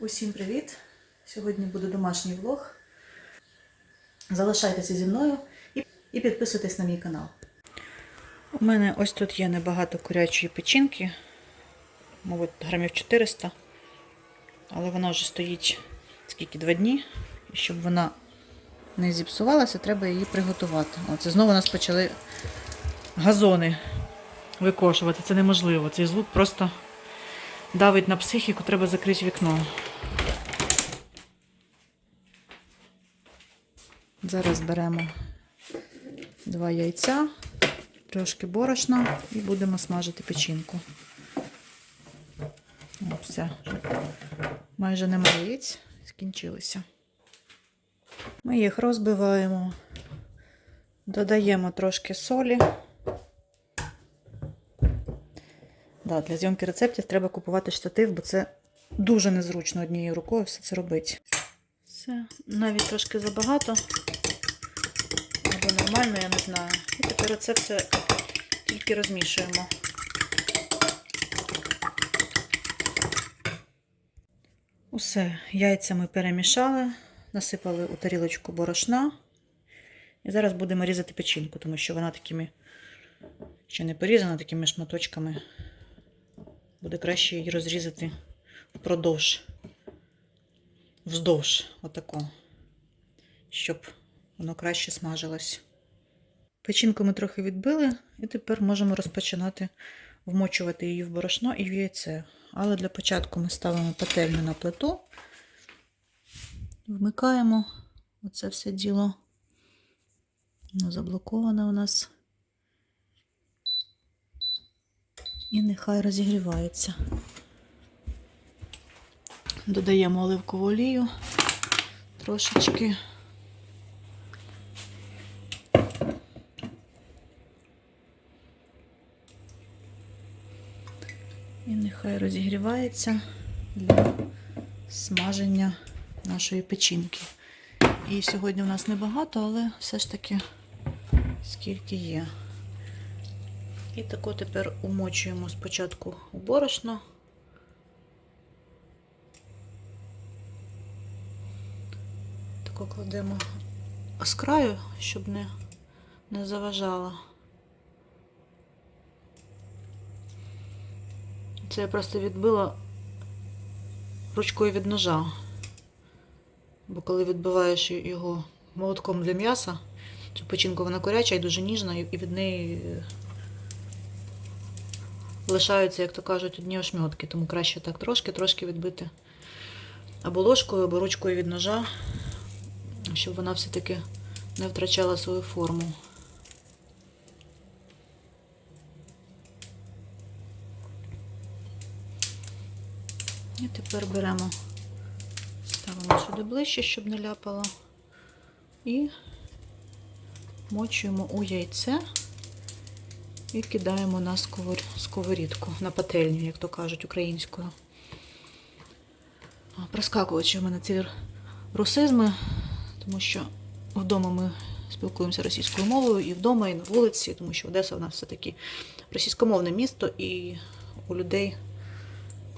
Усім привіт! Сьогодні буде домашній влог. Залишайтеся зі мною і, підписуйтесь на мій канал. У мене ось тут є небагато курячої печінки, мабуть, грамів 400, але вона вже стоїть скільки два дні. І щоб вона не зіпсувалася, треба її приготувати. Оце знову у нас почали газони викошувати. Це неможливо. Цей звук просто давить на психіку, треба закрити вікно. Зараз беремо два яйця, трошки борошна і будемо смажити печінку. О, все. Майже немає яєць, скінчилися. Ми їх розбиваємо, додаємо трошки солі. Да, для зйомки рецептів треба купувати штатив, бо це дуже незручно однією рукою все це робити. Все, навіть трошки забагато. Нормально, я не знаю. І тепер це все тільки розмішуємо. Усе, яйця ми перемішали, насипали у тарілочку борошна. І зараз будемо різати печінку, тому що вона такими ще не порізана, такими шматочками. Буде краще її розрізати впродовж, вздовж, отако, щоб воно краще смажилось. Печінку ми трохи відбили, і тепер можемо розпочинати вмочувати її в борошно і в яйце. Але для початку ми ставимо пательню на плиту, вмикаємо оце все діло. Воно заблоковане у нас. І нехай розігрівається. Додаємо оливкову олію трошечки. І нехай розігрівається для смаження нашої печінки. І сьогодні у нас небагато, але все ж таки скільки є. І тако тепер умочуємо спочатку у борошно. Тако кладемо з краю, щоб не, не заважало. Це я просто відбила ручкою від ножа. Бо коли відбиваєш його молотком для м'яса, цю печінку вона коряча і дуже ніжна, і від неї лишаються, як то кажуть, одні ошмьотки, тому краще так трошки-трошки відбити або ложкою, або ручкою від ножа, щоб вона все-таки не втрачала свою форму. І тепер беремо, ставимо сюди ближче, щоб не ляпало, і мочуємо у яйце. І кидаємо на сковорідку, на пательню, як то кажуть, українською. Проскакуючи в мене ці русизми, тому що вдома ми спілкуємося російською мовою і вдома, і на вулиці, тому що Одеса у нас все-таки російськомовне місто, і у людей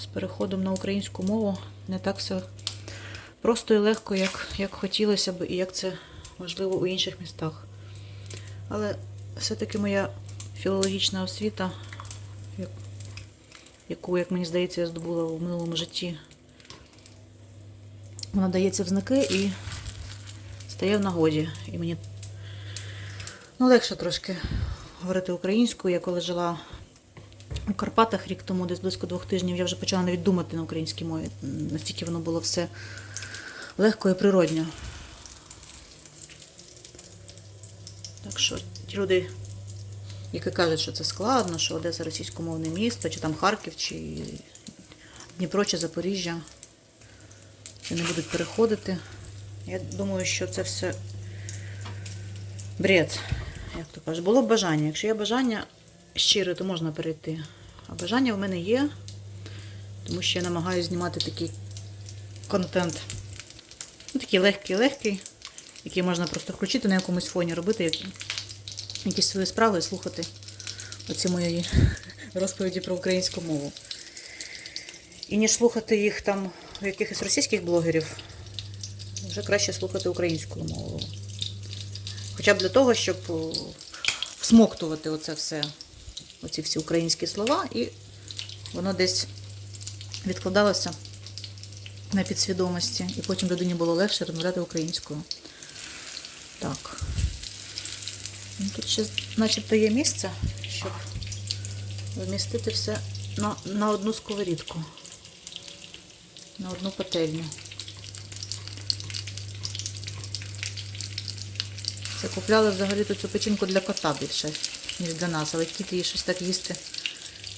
з переходом на українську мову не так все просто і легко, як, як хотілося б, і як це можливо у інших містах. Але все-таки моя філологічна освіта, яку, як мені здається, я здобула в минулому житті. Вона дається в знаки і стає в нагоді. І мені ну, легше трошки говорити українською. Я коли жила у Карпатах рік тому, десь близько двох тижнів, я вже почала навіть думати на українській мові. Настільки воно було все легко і природньо. Так що ті люди, які кажуть, що це складно, що Одеса російськомовне місто, чи там Харків, чи Дніпро, чи Запоріжжя, і не будуть переходити. Я думаю, що це все бред, як то кажуть. Було б бажання. Якщо є бажання щире, то можна перейти. А бажання в мене є, тому що я намагаюся знімати такий контент. Ну, такий легкий-легкий, який можна просто включити на якомусь фоні, робити якісь свої справи і слухати оці мої розповіді про українську мову. І ніж слухати їх там у якихось російських блогерів вже краще слухати українською мовою. Хоча б для того, щоб всмоктувати оце все, оці всі українські слова, і воно десь відкладалося на підсвідомості, і потім людині було легше розмовляти українською. Так. Ну, Тут ще начебто є місце, щоб вмістити все на, на одну сковорідку, на одну пательню. Це купляли взагалі цю печінку для кота більше, ніж для нас, але кіт її щось так їсти.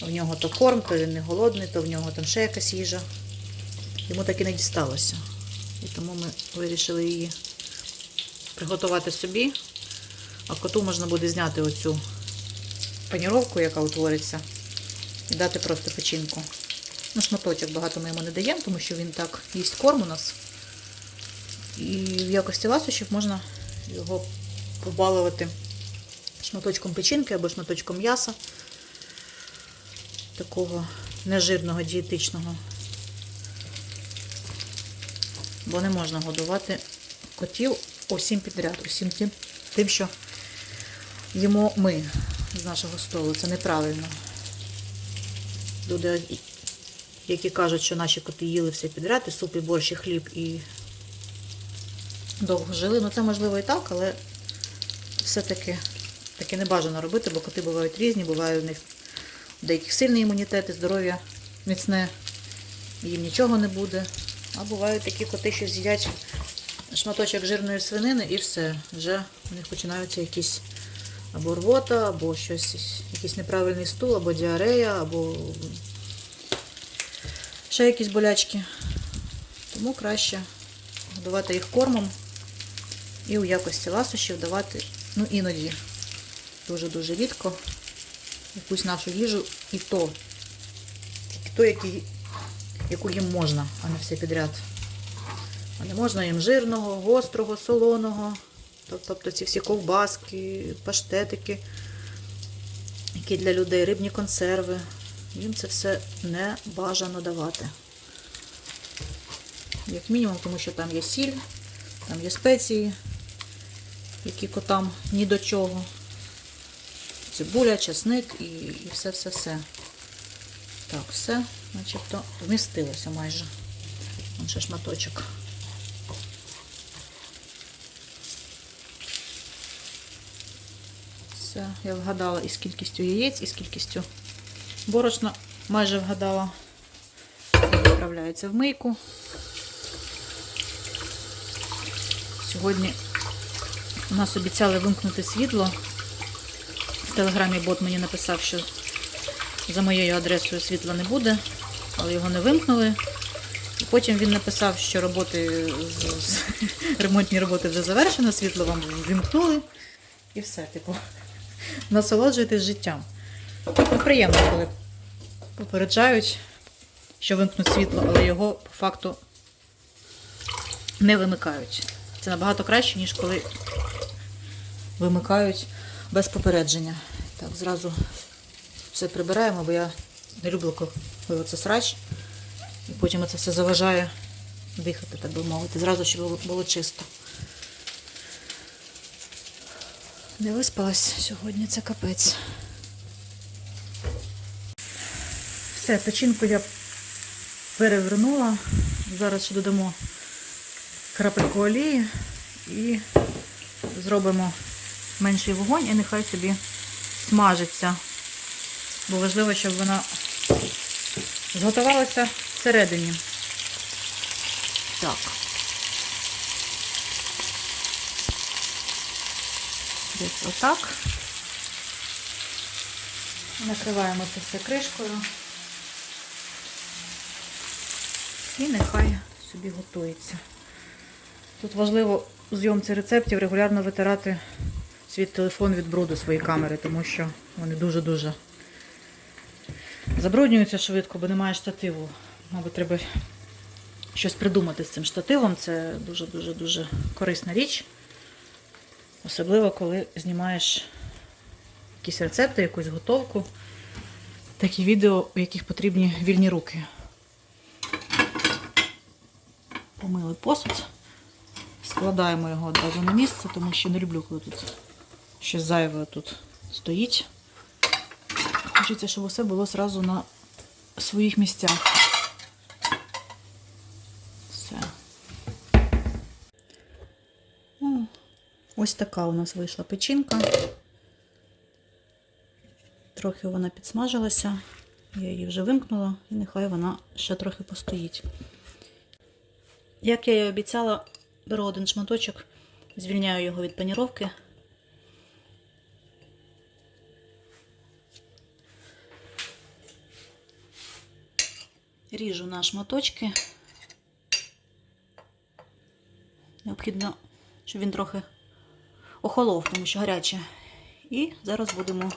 В нього то корм, то він не голодний, то в нього там ще якась їжа. Йому так і не дісталося. І тому ми вирішили її приготувати собі. А коту можна буде зняти оцю паніровку, яка утвориться, і дати просто печінку. Ну, шматочок багато ми йому не даємо, тому що він так їсть корм у нас. І в якості ласощів можна його побалувати шматочком печінки або шматочком м'яса. Такого нежирного, дієтичного. Бо не можна годувати котів усім підряд, усім тим, тим, що їмо ми з нашого столу. Це неправильно. Люди, які кажуть, що наші коти їли все підряд, і суп, і борщ, і хліб, і довго жили. Ну це можливо і так, але все-таки таке не бажано робити, бо коти бувають різні, буває у них деяких сильний імунітет і здоров'я міцне, їм нічого не буде. А бувають такі коти, що з'їдять шматочок жирної свинини і все. Вже у них починаються якісь або рвота, або щось, якийсь неправильний стул, або діарея, або ще якісь болячки. Тому краще годувати їх кормом і у якості ласощів давати, ну іноді дуже-дуже рідко якусь нашу їжу і то, тільки то, які, яку їм можна, а не все підряд. А не можна їм жирного, гострого, солоного, тобто ці всі ковбаски, паштетики, які для людей, рибні консерви. Їм це все не бажано давати. Як мінімум, тому що там є сіль, там є спеції, які котам ні до чого. Цибуля, чесник і, все-все-все. Так, все, начебто, вмістилося майже. Вон ще шматочок. Все, я вгадала із кількістю яєць, і з кількістю борошна майже вгадала. Відправляється в мийку. Сьогодні у нас обіцяли вимкнути світло. Телеграмі бот мені написав, що за моєю адресою світла не буде, але його не вимкнули. І потім він написав, що роботи ремонтні роботи вже завершено, світло вам вимкнули. І все, типу, насолоджуйтесь життям. Ну, приємно, коли попереджають, що вимкнуть світло, але його по факту не вимикають. Це набагато краще, ніж коли вимикають без попередження. Так, зразу все прибираємо, бо я не люблю, коли це срач. І потім це все заважає дихати, так би мовити. Зразу, щоб було, чисто. Не виспалась сьогодні, це капець. Все, печінку я перевернула. Зараз ще додамо крапельку олії і зробимо менший вогонь і нехай собі смажиться. Бо важливо, щоб вона зготувалася всередині. Так. Десь отак. Накриваємо це все кришкою. І нехай собі готується. Тут важливо у зйомці рецептів регулярно витирати свій телефон від бруду своєї камери, тому що вони дуже-дуже забруднюються швидко, бо немає штативу. Мабуть, треба щось придумати з цим штативом. Це дуже-дуже дуже корисна річ. Особливо, коли знімаєш якісь рецепти, якусь готовку. Такі відео, у яких потрібні вільні руки. помили посуд. Складаємо його одразу на місце, тому що не люблю, коли тут щось зайве тут стоїть. Хочеться, щоб усе було зразу на своїх місцях. Все. О, ось така у нас вийшла печінка. Трохи вона підсмажилася. Я її вже вимкнула, і нехай вона ще трохи постоїть. Як я і обіцяла, беру один шматочок, звільняю його від паніровки. Ріжу на шматочки. Необхідно, щоб він трохи охолов, тому що гаряче. І зараз будемо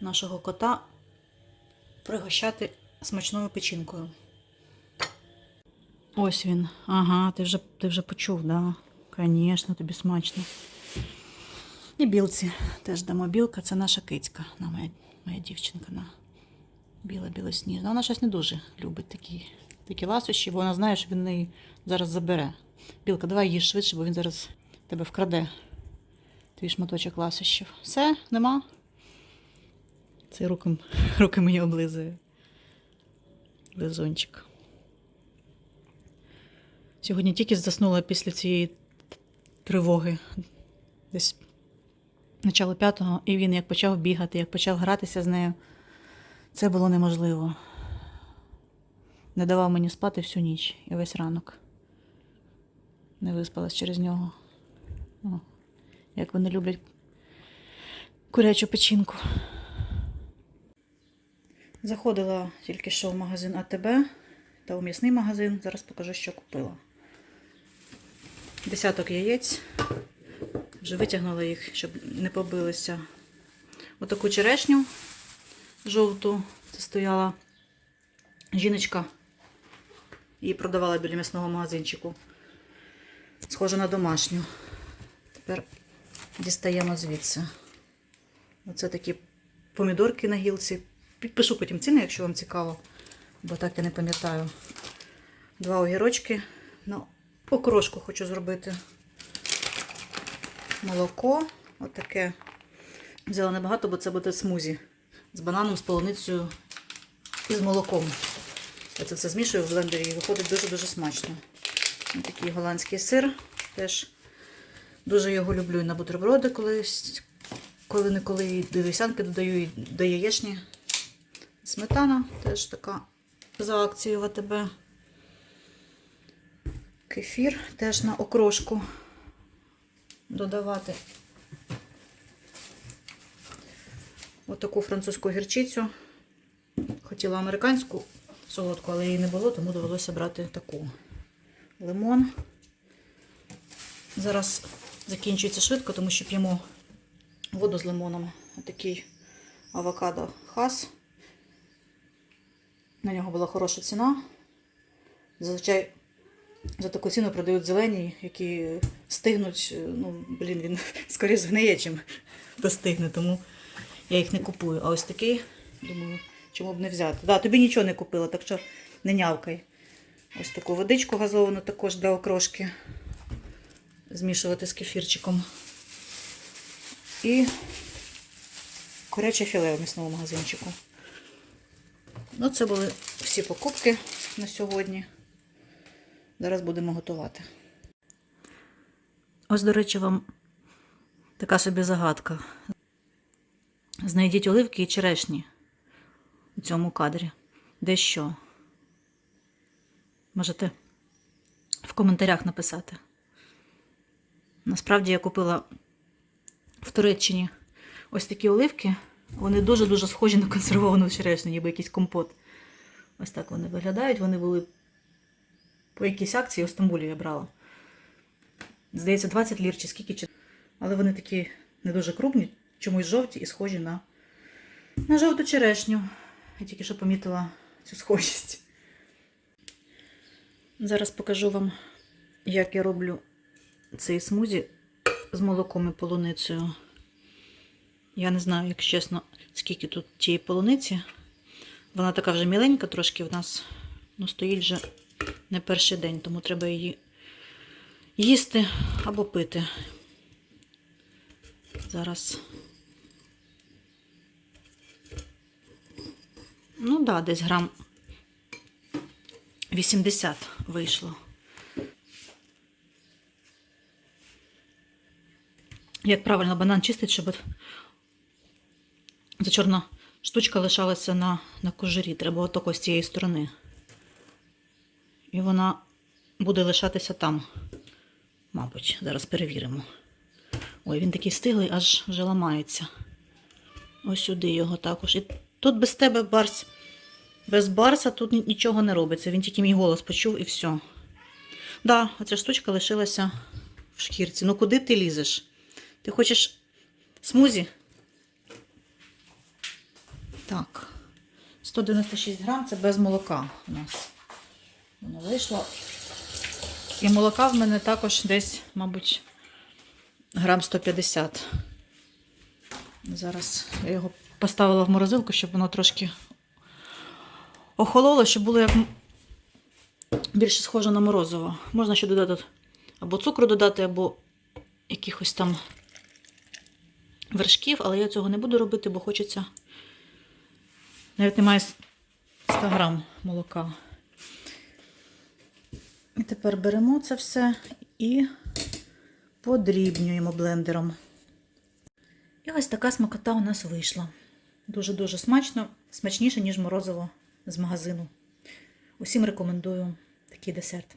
нашого кота пригощати смачною печінкою. Ось він. Ага, ти вже, ти вже почув, да? Звісно, тобі смачно. І білці теж дамо білка. Це наша кицька, моя, моя дівчинка. На. Біла білосніжна. Вона щось не дуже любить такі, такі ласощі, бо вона знає, що він неї зараз забере. Білка, давай їж швидше, бо він зараз тебе вкраде. Твій шматочок ласощів. Все, нема. Це руки, руки мені облизує. Лизончик. Сьогодні тільки заснула після цієї тривоги. Десь начало п'ятого, і він як почав бігати, як почав гратися з нею. Це було неможливо. Не давав мені спати всю ніч і весь ранок. Не виспалась через нього. О, як вони люблять курячу печінку. Заходила тільки що в магазин АТБ та у м'ясний магазин. Зараз покажу, що купила. Десяток яєць. Вже витягнула їх, щоб не побилися. Отаку черешню жовту. Це стояла жіночка. Її продавала біля м'ясного магазинчику. Схожа на домашню. Тепер дістаємо звідси. Оце такі помідорки на гілці. Підпишу потім ціни, якщо вам цікаво, бо так я не пам'ятаю. Два огірочки. Ну, окрошку хочу зробити. Молоко. Отаке. Взяла небагато, бо це буде смузі. З бананом, з полуницею і з молоком. Я це все змішую в блендері і виходить дуже-дуже смачно. Ось такий голландський сир. Теж дуже його люблю і на бутерброди колись. Коли-неколи і до вівсянки додаю і до яєчні. Сметана теж така за акцією в. Кефір теж на окрошку додавати. Отаку французьку гірчицю. Хотіла американську солодку, але її не було, тому довелося брати таку. Лимон. Зараз закінчується швидко, тому що п'ємо воду з лимоном. Отакий авокадо хас. На нього була хороша ціна. Зазвичай за таку ціну продають зелені, які стигнуть. Ну, блін, він скоріше згниє, чим достигне, тому я їх не купую. А ось такий, думаю, чому б не взяти. Да, тобі нічого не купила, так що не нявкай. Ось таку водичку газовану також для окрошки. Змішувати з кефірчиком. І куряче філе в м'ясному магазинчику. Ну, це були всі покупки на сьогодні. Зараз будемо готувати. Ось, до речі, вам така собі загадка. Знайдіть оливки і черешні у цьому кадрі. Де що? Можете в коментарях написати. Насправді я купила в Туреччині ось такі оливки. Вони дуже-дуже схожі на консервовану черешню, ніби якийсь компот. Ось так вони виглядають. Вони були по якійсь акції у Стамбулі я брала. Здається, 20 лір чи скільки. Але вони такі не дуже крупні, чомусь жовті і схожі на, на жовту черешню. Я тільки що помітила цю схожість. Зараз покажу вам, як я роблю цей смузі з молоком і полуницею. Я не знаю, якщо чесно, скільки тут тієї полуниці. Вона така вже міленька, трошки в нас ну, стоїть вже не перший день, тому треба її їсти або пити. Зараз. Ну так, да, десь грам 80 вийшло. Як правильно банан чистить, щоб ця чорна штучка лишалася на, на кожурі. Треба отако з цієї сторони. І вона буде лишатися там. Мабуть, зараз перевіримо. Ой, він такий стиглий, аж вже ламається. Ось сюди його також. І тут без тебе барс. Без барса тут нічого не робиться. Він тільки мій голос почув і все. Да, оця штучка лишилася в шкірці. Ну куди ти лізеш? Ти хочеш смузі? Так. 196 грам це без молока у нас. Воно вийшло. І молока в мене також десь, мабуть, грам 150. Зараз я його поставила в морозилку, щоб воно трошки охололо, щоб було як більше схоже на морозиво. Можна ще додати або цукру додати, або якихось там вершків, але я цього не буду робити, бо хочеться. Навіть немає 100 грам молока. І тепер беремо це все і подрібнюємо блендером. І ось така смакота у нас вийшла. Дуже-дуже смачно, смачніше, ніж морозиво з магазину. Усім рекомендую такий десерт.